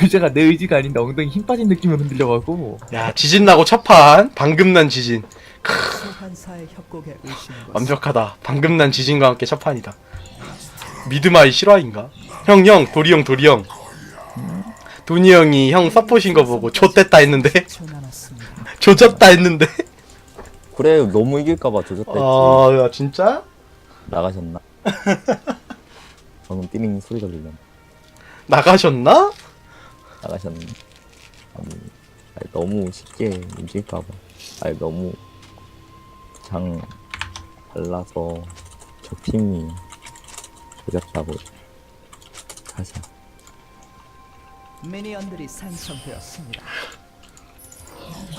의자가 내 의지가 아닌데 엉덩이 힘 빠진 느낌으로 흔들려가고. 야 지진 나고 첫판. 방금 난 지진. 소환사의 협곡에 의심한 것은 완벽하다. 방금 난 지진과 함께 첫판이다. 미드마이 실화인가? 형형 도리 형 도리 형. 도니 형이 형 서포신 거 보고 좆됐다 했는데? 10초 남았습니다. 조졌다 했는데? 그래 너무 이길까봐 조졌다 했지. 아야 진짜? 나가셨나? 방금 띠링 소리 들리네 나가셨나? 나가셨네. 아니, 아니 너무 쉽게 이길까봐. 아니 너무 장 발라서 적 팀이 조졌다고 다시 미니언들이 생성되었습니다.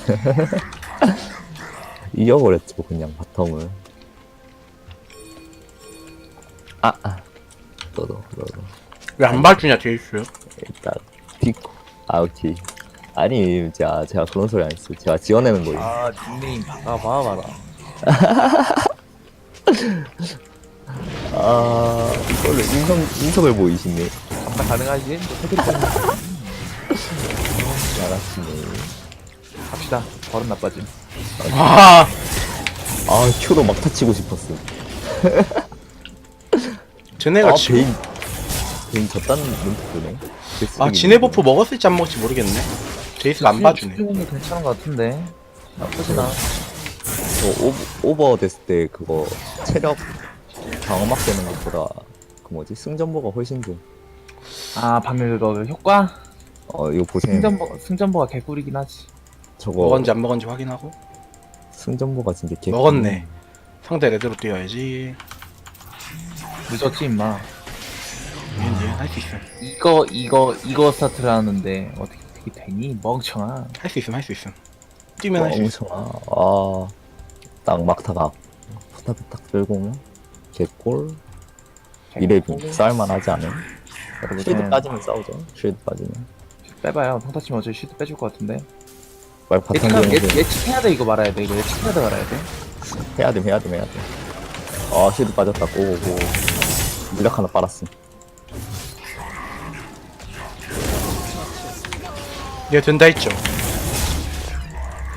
이겨버렸죠 그냥 바텀을. 아, 아. 너도 너도. 왜 안 봐주냐 제이스 아 오케이. 아니 제가 제가 그런 소리 안 했어요. 제가 지어내는 거예요. 아 닉네임. 바꿔봐 봐라 아 이걸로 인성 인성을 보이시네. 아까 가능하지? 뭐 알았시네 갑시다. 버릇 나빠짐. 와 아 큐로 막타 치고 싶었어 쟤네가 아지 베인 베인 졌다는 눈빛 드네 아 지네 버프 먹었을지 안 먹을지 모르겠네. 제이스가 안 봐주네. 수준이 괜찮은 것 같은데. 나쁘진 않아. 저 오버, 오버 됐을 때 그거 체력 방어막 되는 것보다 그 뭐지? 승전보가 훨씬 좋아 아 방금 그거 그 효과? 어 이거 보세요. 승전보, 승전보가 개꿀이긴 하지. 저거 먹었는지 안 먹었는지 확인하고. 승전보가 진짜 개 먹었네. 상대 레드로 뛰어야지. 늦었지 임마 왠지 할수 있음 이거 이거 이거 스타트를 하는데 어떻게 그게 되니? 멍청아. 할 수 있음 할 수 있음. 뛰면 할 수 있음 멍청아. 아 딱 막타가 후다닥 들고 오면 개꿀 이레빙 싸울만 하지 않음? 여러분 쉴드 저는 빠지면 싸우죠. 쉴드 빠지면. 빼봐요. 평타 치면 어차피 슈트 빼줄 것 같은데. 말 바탕 예측하, 되는 예, 게 예측해야 돼 이거 말아야 돼. 이거 예측해야 돼 말아야 돼. 해야 돼 해야 돼 해야 돼 아 쉴드 빠졌다. 고고 물약 하나 빨았음 얘 된다 했죠?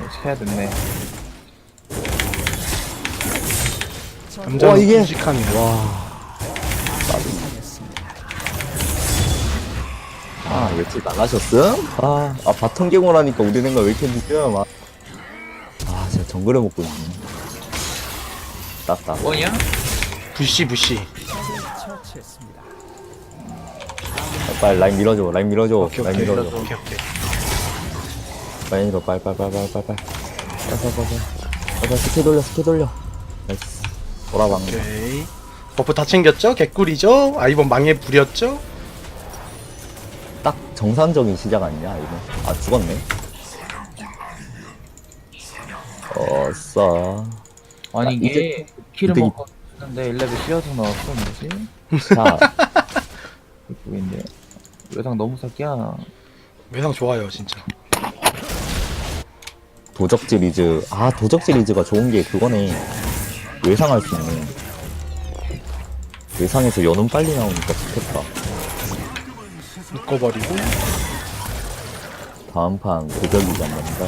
예측해야 됐네. 남자는 와, 이게- 무식하네 아 며칠 나가셨음? 아, 아 바텀 개공을 하니까 우리 생각 왜 이렇게 늦음 아, 아 진짜 정글을 먹고 있네. 땄다. 뭐냐? 부시 부시. 빨리 라인 밀어줘 라인 밀어줘. 오케이 라인 오케이. 밀어줘. 오케이 오케이 마인으로 빨빨빨빨빨빨 빨빨빨빨 빨빨 스킬 돌려 스킬 돌려 나이스 돌아방금 오케이. 버프 다 챙겼죠? 개꿀이죠? 아, 이번 망해 부렸죠? 딱 정상적인 시작 아니냐 이거 아 죽었네 어싸 아니 아, 나 이게 키를 근데 이- 먹었는데 1레벨 씌워서 나왔어 뭐지? 자 보인데 뭐 외상 너무 사기야. 외상 좋아요, 진짜. 도적질 리즈. 아 도적질 리즈가 좋은 게 그거네. 외상할 수 있네 외상에서 연운 빨리 나오니까 좋겠다. 묶어버리고. 다음 판 도적이지 않는다.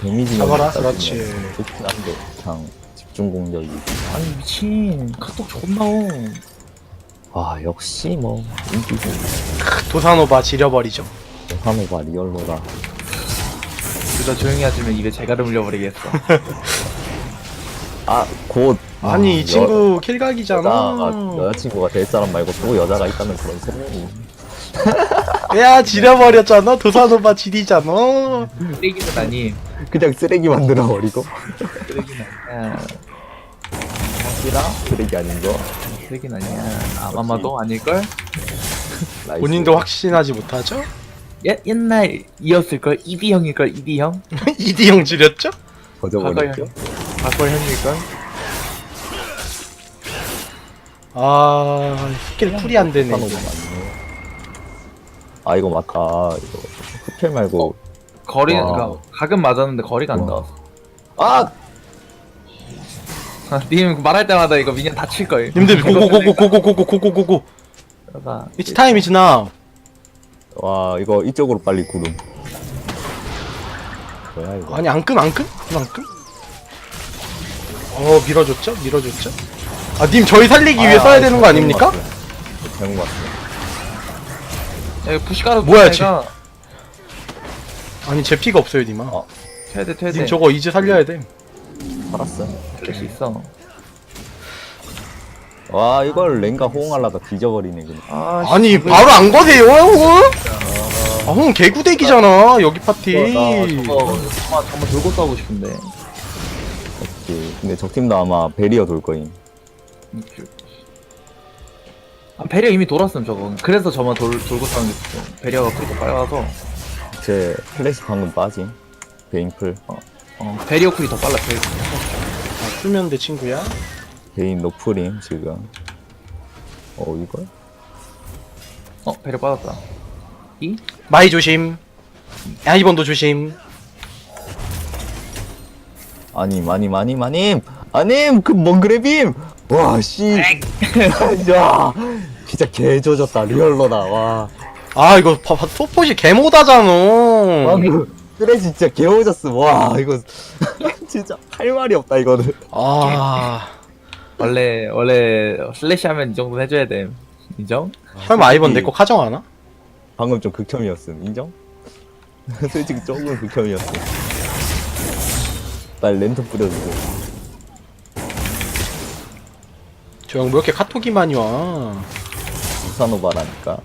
데미지 잡아라, 그렇지. 좋긴 한데 그냥 집중 공격이. 아니 미친. 카톡 존나 옴 아 역시 뭐 인기고. 도사노바 지려버리죠. 한호가 리얼로라 그저 조용히 하시면 입에 재갈을 물려버리겠어. 아 곧 아니 이 친구 킬각이잖아. 여자가 여자친구가 될 사람 말고 또 여자가 있다는 그런 소문이 야 지려버렸잖아. 도사노바 지리잖아. 쓰레기는 아니. 그냥 쓰레기 만들어 버리고? 쓰레기는 아니야. 어디라? 쓰레기 아닌 거? 쓰레기는 아니야. 아마마도 아닐걸? 나이스. 본인도 확신하지 못하죠? 옛, 옛날 이었을걸? 이비형일걸 이비형? 이디형 지렸죠? 버져버렸죠 과거 형일걸? 아 스킬 풀이 안 되네 산호가 맞네 아 이거 맞다 이거 흡혈 말고 거리, 와. 그니까 각은 맞았는데 거리가 안 와. 나왔어 아님 말할 때마다 이거 미니언 다칠걸 님들 고고고고고고고고고고고. It's time is now. 와 이거 이쪽으로 빨리 구름 뭐야 이거 아니 안 끔, 안 끔? 안 끔? 어 밀어줬죠? 밀어줬죠? 아 님 저희 살리기 위해 써야 되는 거 아닙니까? 잘못 봤어요 야, 이거 부시가루 뭐야, 부시가 아니 제 피가 없어요 님아 어. 퇴대 퇴대. 님 저거 이제 살려야 돼 살았어 플래시 있어. 와 이걸 랭가 호응하려다 뒤져버리네 그냥 아, 아니 씨, 바로 안 거세요 형은? 아 형은 개구대기잖아 여기 파티 나 저거 정말 정말 돌고 싸우고 싶은데. 그치 근데 적팀도 아마 베리어 돌 거임 아, 배려 이미 돌았음 저거. 그래서 저만 돌 돌고 싸우는 게 있어. 배려가 그렇게 빨라서. 제 플래시 방금 빠짐 베인풀 어, 배리어 쿨이 더 빨라. 배리어. 아, 쓰면 돼 친구야 베인 노프림 지금. 어 이걸? 어, 배려 빠졌다. 이? 마이 조심. 아이번도 조심. 아님 아님 아님 아님! 아님! 그 먼그레빔! 와씨. 야 진짜 개 조졌다 리얼로다 와. 아 이거 봐, 봐, 소포시 개모다잖아. 방금 그래 진짜 개 오졌어. 와 이거 진짜 할 말이 없다 이거는. 아 원래 원래 슬래시 하면 이 정도는 해줘야 돼. 인정? 설마 아이번 내거 가정하나? 방금 좀 극혐이었음 인정? 솔직히 조금 극혐이었어 빨리 랜턴 뿌려주고 저형왜 이렇게 카톡이 많이 와 우산오바라니까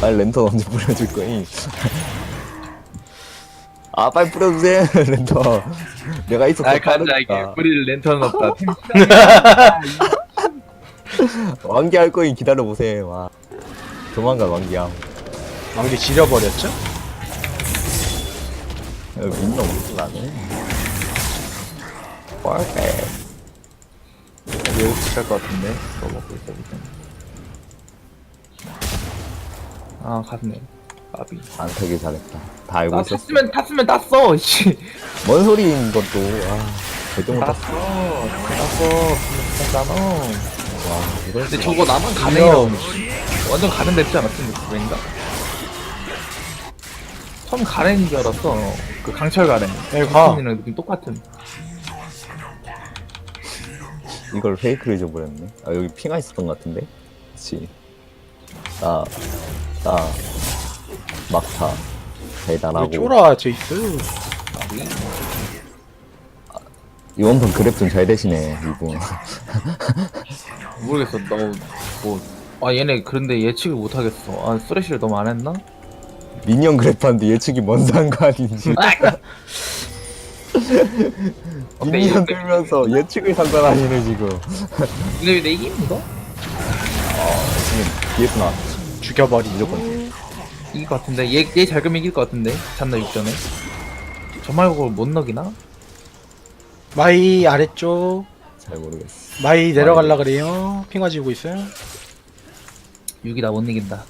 빨리 랜턴 언제 뿌려줄 거니? 아 빨리 뿌려주세요 랜턴 내가 있어 알칸자에게 뿌릴 랜턴은 없다. 완기할 거니 기다려보세요 와 조만간 완기함 왕기 지려버렸죠? 야, 민나 나네 뻘빼 매우 비쌀 것 같은데. 또 먹고 있어. 아 갔네. 까비. 안 타길 잘했다 다 알고 나 있었어 탔으면 탔으면 땄어. 씨. 뭔 소리인 것도 아못 땄어. 탔어 땄어. 땄잖아. 와 이걸 근데 저거 나만 가능이라고. 완전 가능 됐지 않았지? 왠가? 처음 가렌인 줄 알았어. 그 강철 가렌. 야, 가. 이랑 느낌 똑같은. 이걸 페이크를 줘버렸네 아 여기 핑하 있었던 것 같은데 그치 나, 나, 막타, 왜 대단하고 쫄아 제이스 이번 판 그랩 좀 잘 되시네 이분 모르겠어. 너 뭐. 아 얘네 그런데 예측을 못 하겠어. 아 쓰레쉬를 너무 안 했나? 미니언 그래프한테 예측이 뭔 상관인지 근데 미니언 들면서 예측을 상관하시네 지금 근데 내 이기는 거? 지금 뒤에서 나 죽여버리 무조건 이길 것 같은데? 얘얘 잘 그면 이길 것 같은데? 잔나 육전에? 저 말고 그걸 못 넣기나? 마이 아래쪽. 잘 모르겠어. 마이 내려갈라 그래요. 핑화 지우고 있어요. 6이 나못 이긴다.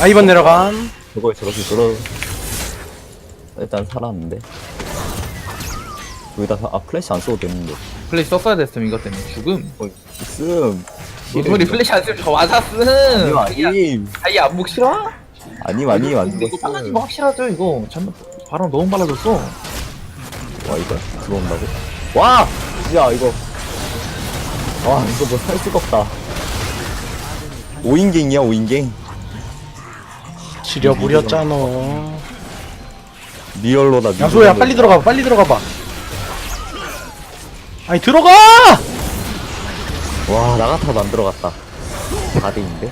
아이번 내려감. 저걸 저렇게 끌어 일단 살았는데. 여기다 사... 아 플래시 안 써도 됐는데 플래시 썼어야 됐음 이것 때문에. 죽음. 어, 있음. 우리 플래시 안 쓰면 저 맞아 쓴 아니 아니 아이 안목 싫어? 아니 아니 근데 아니 이거 빨라진 거 확실하죠 이거. 잔나 바람 너무 빨라졌어. 와 이거 들어온다고? 와! 야 이거. 와 이거 뭐 살 수가 없다. 오인갱이야 오인갱? 지려버렸잖아. 리얼로다. 야소야 빨리 들어가봐 빨리 들어가봐 아니 들어가! 와 나가타도 안 들어갔다. 4대인데?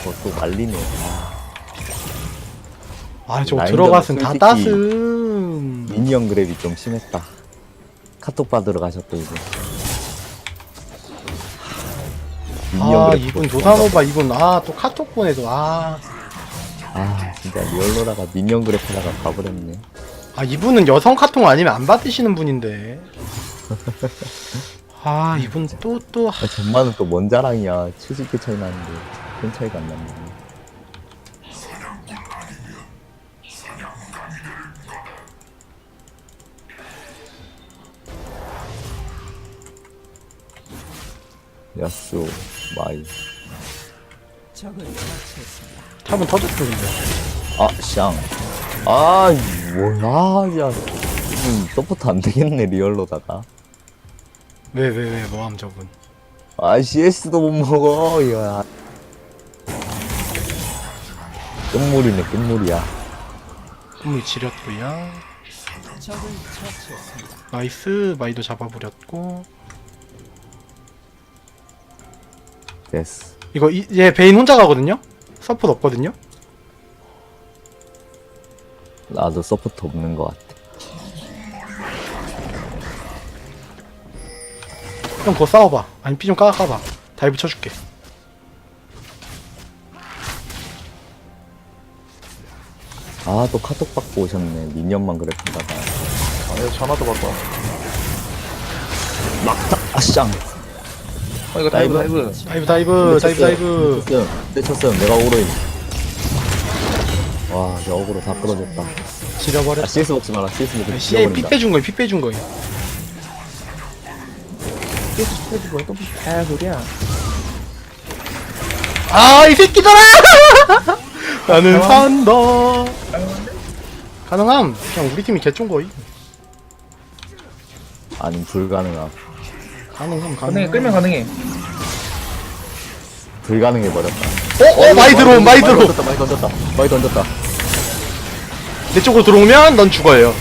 이거 또 말리네. 아 저거 라인전 들어갔으면 다 솔직히- 따슴 미니언 그랩이 좀 심했다. 카톡 받으러 가셨대 이제. 아 그랩 이분 조사노바 이분. 아 또 카톡 보내도 아, 아 진짜 리얼로다가 미니언 그랩 하다가 가버렸네 아 이분은 여성 카톡 아니면 안 받으시는 분인데. 아 이분 또또 아, 전만은 또 뭔 자랑이야. 70개 차이 나는데. 큰 차이가 안 난다 야쏘 마이. 탑은 터졌죠 근데. 아샹. 아 뭐야 야. 음, 서포트 안 되겠네 리얼로다가. 왜 왜 왜 뭐함 저분? 아 CS도 못 먹어 이거. 끝물이네 끝물이야. 지렸고요. 적을 처치했습니다. 나이스 마이도 잡아버렸고. 됐어. 이거 이, 얘 베인 혼자 가거든요? 서포트 없거든요? 나도 서포트 없는 것 같아. 형 그거 싸워봐. 아니 피 좀 까까봐. 다이브 쳐줄게. 아 또 카톡 받고 오셨네. 미니언만 그래프다가 아, 이거 전화도 받고 왔어. 막타 아샹 어, 이거 다이브, 다이브. 다이브. 다이브 다이브 다이브. 쳤음 내 쳤음 내가 오로인 와 내가 어그로 다 끌어줬다. 지려버렸어 아 CS 먹지 마라. CS 먹으면 CA 피 빼준 거야 피 빼준 거야 계속 해주고 또 무슨 소리야. 아 이 새끼들아! 나는 산다. 가능함? 그냥 우리 팀이 개쫀 거이 아니 불가능함. 가능함 가능해, 가능해 끌면 가능해. 불가능해 버렸다. 어? 어 많이 들어옴 많이 들어옴 던졌다 많이 던졌다 많이 던졌다 내 쪽으로 들어오면 넌 죽어요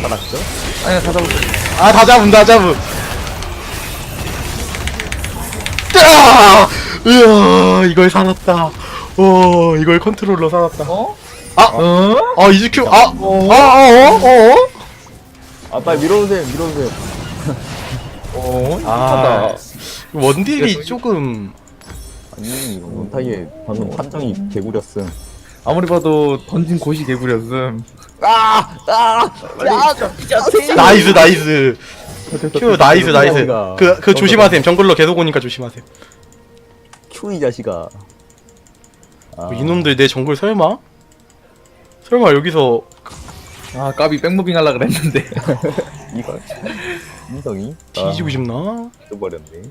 살았죠? 아니야, 다 잡았어. 아다 잡음 다 잡음 뜨아! 으아 이걸 살았다 오 이걸 컨트롤러 살았다 어? 아! 어? 아 이즈큐 아! 아! 어? 어? 어? 아 빨리 밀어오세요 밀어오세요 어? 아 아. 원딜이 조금 아니 이거 몬타이에 방금 판정이 개구렸음 아무리 봐도 던진 곳이 개구렸음. 아! 아! 야! 나이스 나이스 큐 나이스 나이스 감사합니다. 그, 그 조심하세요 정글러 계속 오니까 조심하세요 큐이 자식아 아, 뭐 이놈들 내 정글 설마? 설마 여기서 아, 까비 백무빙 하려 그랬는데. 이걸 인성이 뒤지고 싶나? 버렸네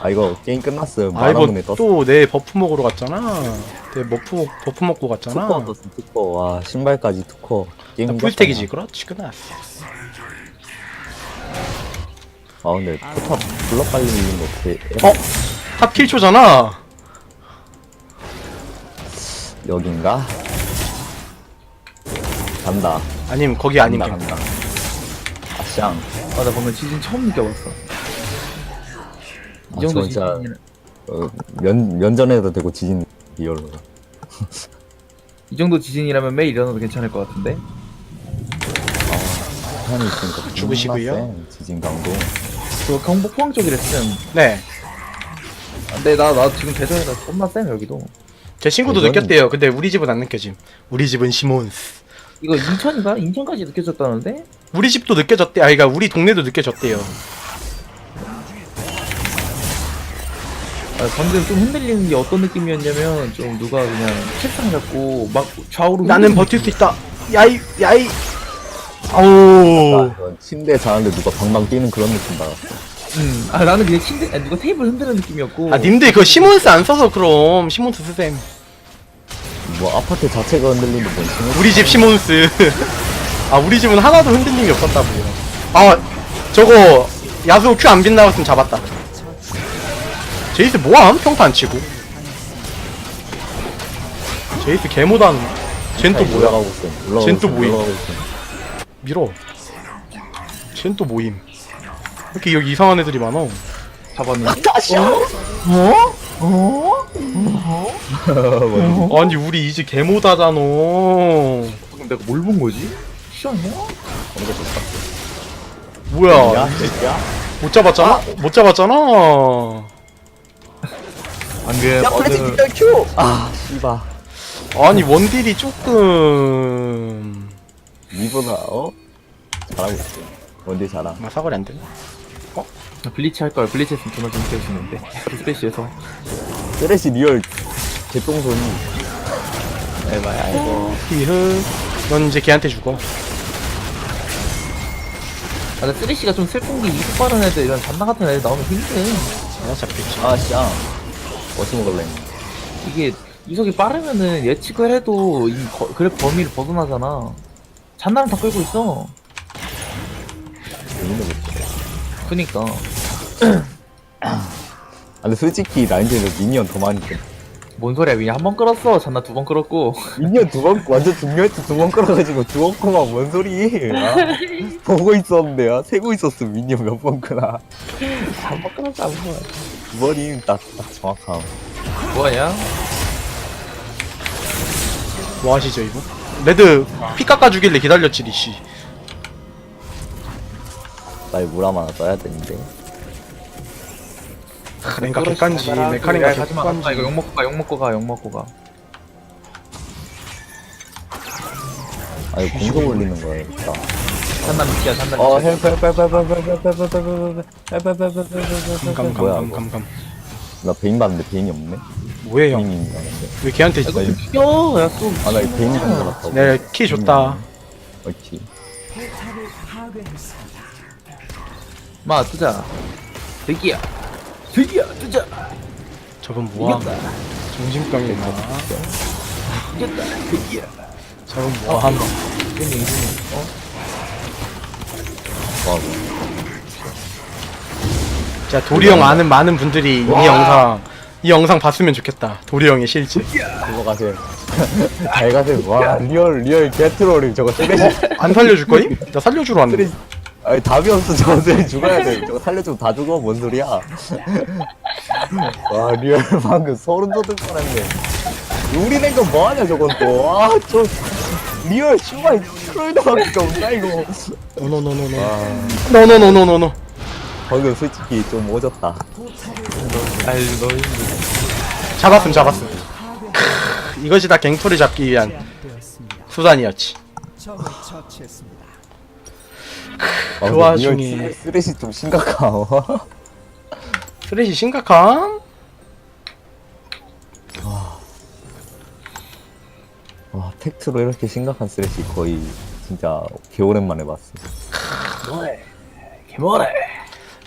아 이거 게임 끝났음 아 이거 만화문에 떴어. 또 내 버프 먹으러 갔잖아. 내 버프 버프 먹고 갔잖아. 투커 떴어 투커. 와 신발까지 투커. 게임 끝났잖아. 풀스택이지 그렇지 끝났어 아 근데 포탑 블럭 빨리 밀린 거 어떻게 어? 탑 킬초잖아. 여긴가? 간다. 아님 거기 아님 간다 그냥 간다. 아샹. 아, 나 방금 지진 처음 느껴봤어. 아, 이 정도 저 진짜 지진이면, 어, 면, 면전에도 되고 지진 리얼로 이 정도 지진이라면 매일 일어나도 괜찮을 것 같은데. 한이 있으니까 죽으시고요. 존나 세, 지진 강도 그 경북 포항 쪽이랬음. 네제 근데 나, 나 지금 대전에다 존나 쎄, 여기도. 친구도 이건- 느꼈대요 근데 우리 집은 안 느껴짐 우리 집은 시몬스 이거 인천인가? 인천까지 느껴졌다는데? 우리 집도 느껴졌대 아이가 우리 동네도 느껴졌대요 아, 방금 좀 흔들리는 게 어떤 느낌이었냐면 좀 누가 그냥 책상 잡고 막 좌우로 나는 버틸 수 있다. 야이 야이. 아, 아우 침대에 자는데 누가 방방 뛰는 그런 느낌 받았어. 음, 아 나는 그냥 침대 아니, 누가 테이블 흔드는 느낌이었고. 아 님들 그거 시몬스 안 써서 그럼. 시몬스 쓰셈. 뭐 아파트 자체가 흔들리는데 뭔 침대 우리 집 시몬스. 아 우리 집은 하나도 흔들림이 없었다고. 아 저거 야수 큐안 빗나갔으면 잡았다 제이스 뭐함? 평타 안 치고. 제이스 개못하는 쟨또 뭐야? 올라가고 있어. 올라가고 쟨 또 있어, 뭐임? 올라가고 있어. 밀어. 쟨 또 모임. 왜 이렇게 여기 이상한 애들이 많어 잡았는데. 어? 뭐지? 아니 우리 이제 개못하잖아. 그럼 내가 뭘 본 거지? 시원이야? 뭐야? 야, 새끼야? 못 잡았잖아? 못 잡았잖아 방금 야, 플래시 어느 빅터 큐! 아, 씨바. 아니 원딜이 조금 니보다, 어? 잘하고 있어. 원딜 잘하. 아 사거리 안 되네 블리치 할 걸 블리치 했으면 정말 좀 느껴지는데 스페시에서 쓰레쉬 리얼 개똥손이. 에바야, 이거. 히흐 넌 이제 걔한테 죽어 아, 근데 쓰레쉬가 좀 슬픈 게 이속 빠른 애들 이런 잔나 같은 애들 나오면 힘든 아 잡혔지 아, 씨, 아. 어찌 먹을래? 이게 이속이 빠르면은 예측을 해도 이 거, 그래 범위를 벗어나잖아. 잔나랑 다 끌고 있어. 재밌는 거. 그니까. 아, 근데 솔직히 라인전에서 미니언 더 많이 돼. 뭔 소리야, 위니 한번 끌었어. 잔나 두 번 끌었고. 미니언 두 번, 완전 중요했지. 두 번 끌어가지고 죽었구만. 뭔 소리. 아, 보고 있었는데, 아, 세고 있었어. 미니언 몇 번 끄나. 한번 끌었어, 한 번. 두 번이 딱, 딱 정확함. 뭐하냐? 뭐 하시죠 이거? 레드 피 깎아 주길래 기다렸지 리씨 나이 물함 하나 써야 되는데. 랭가 객관지 메카닉가 가지마, 가지마. 이거 객관지 욕 먹고 가, 욕 먹고 가, 욕 먹고 가. 아, 이거 공속 올리는 거야, 진짜. 잔나 미치야, 미치야. 어, 헬프, 헬프, 헬프, 헬프, 헬프, 헬프, 헬프, 헬프, 헬프, 헬프, 헬프, 헬프, 헬프, 헬프. 뭐야, 이거. 감감감감감 나 베인 받는데 베인이 없네? 뭐해 형? 베인이 있는데. 왜 걔한테 이거 좀 죽여, 야, 또. 아, 나 이거 베인이 산 거같다고 내 키 줬다 옳지. 마, 뜨자. 드기야. 드기야, 뜨자. 저분 뭐함 이겼다. 정신병이 있나 이겼다. 드기야. 저분 뭐함 이겼네, 이겼네. 어? 와, 자 도리 형 아는 많은 분들이 이 영상 이 영상 봤으면 좋겠다 도리 형의 실제 그거 가세요. 잘 가세요. 와, 리얼, 리얼 개트롤이 저거 쓰레기. 안 살려줄 거임? 나 살려주러 왔는데 쓰레기. 아니, 답이 없어. 저거 쓰레기 죽어야 돼. 저거 살려주면 다 죽어. 뭔 소리야. 와, 리얼 방금 소름 돋을 뻔했네. 우리 낸거 뭐하냐, 저건 또. 아, 저. 리얼 슈마이 트롤드밖에 없나, 이거. 노노노노노 와, 노노노노노노 방금 솔직히 좀 오졌다. 아이, 너 힘들어. 잡았음 잡았음 크, 이것이 다 갱토를 잡기 위한. 수단이었지. 아, 그 근데 와중에- 리얼 쓰- 쓰레기 좀 심각함. 쓰레시 심각함? 와, 팩트로 이렇게 심각한 쓰레기 거의 진짜 개오랜만에 봤어. 뭐해. 개뭐래.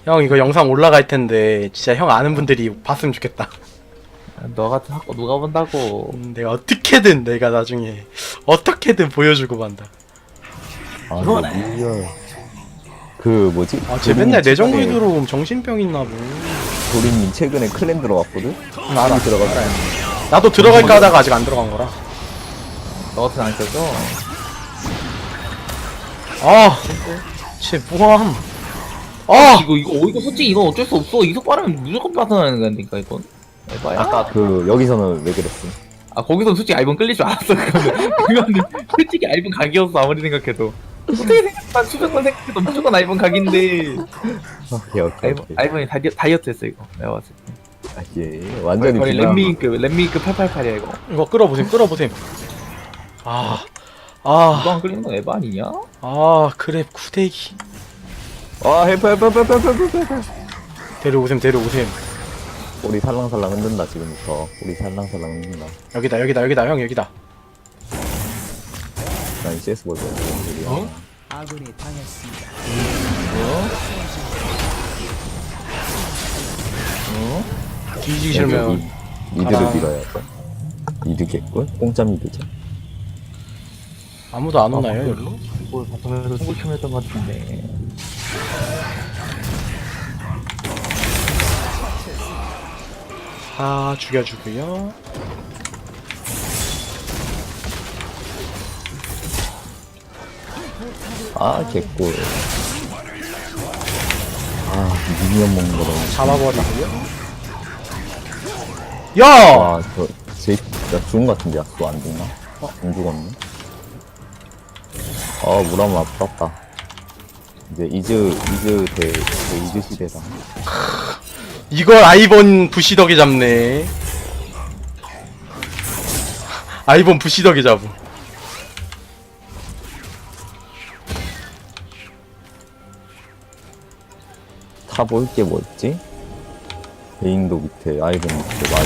형 이거 영상 올라갈 텐데 진짜 형 아는 분들이 봤으면 좋겠다 너 같은 학교 누가 본다고. 음, 내가 어떻게든 내가 나중에 어떻게든 보여주고 만다 아, 근데 리얼. 그 뭐지? 아 쟤 맨날 내정 구이 들어오면 정신병 있나 보 도리님 최근에 클랜 들어갔거든? 나도 들어갈까 하다가 아직 안 들어간 거라 너 같은 안 써줘. 아, 쟤 뭐함? 아, 이거, 이거, 어, 이거 솔직히 이건 어쩔 수 없어. 이속 빠르면 무조건 빠져나가는 거니까, 이건. 에바야. 아까 그 여기서는 왜 그랬어? 아 거기서 솔직히 알본 끌릴 줄 알았어 그거는 그거는 솔직히 알본 각이었어 아무리 생각해도 어떻게 생각해 수백 번 생각해도 무조건 알본 각인데 오케이 오케이 알본, 오케이. 알본이 다이, 다이어트 했어 이거 내가 봤을 때 아, 예. 완전히 거의 렛미급 렛미급 888이야 이거 이거 끌어보셈, 끌어보셈. 아, 아, 누가 안 끌리는 건 에바 아니냐? 아, 그래, 구대기. 아 헬프 헬프 헬프 헬프 헬프 헬프 데려오셈, 데려오셈. 우리 살랑살랑 흔든다 지금부터 우리 살랑살랑 흔든다 여기다, 여기다, 여기다, 형, 여기다. 난 CS 볼거야 어? 아군이 당했습니다. 뒤지기 싫으면. 미드를 가라. 밀어야죠 미드겠군? 공짜 미드죠 아무도 안 오나요, 여기로? 이걸 바텀에서 소극형 했던 것 같은데 다 죽여주고요. 아 개꿀 아 미니언 먹는 거 너무 잡아버리고요. 야! 와저 제, 나 죽은 것 같은데 약도 안 죽나? 어? 안 죽었네 아 무라마 아깝다 이제 이즈 이즈 대, 대 이즈 시대다 이걸 아이본 부시덕이 잡네. 아이본 부시덕이 잡음. 타볼 게 뭐였지? 베인도 밑에 아이본 밑에 마이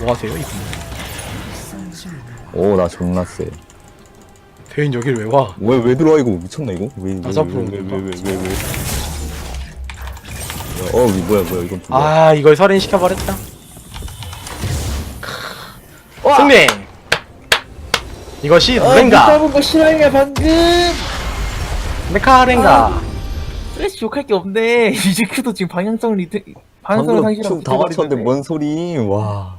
뭐 하세요, 이분? 오나 존나 쎄 배인 여길 왜 와? 왜, 왜 들어와? 이거 미쳤나 이거? 왜, 왜, 왜, 왜, 왜, 왜, 왜, 왜. 어이 뭐야 뭐야 이건 또 뭐야? 아 이걸 설인 시켜버렸다? 승리 이것이 랭가. 잡은 거 싫어요 방금? 메카랭가. 플래시 욕할 게 없네. 이즈큐도 지금 방향성을 리트 방향성을 방금 상실하고 춤다 맞췄는데. 뭔 소리? 와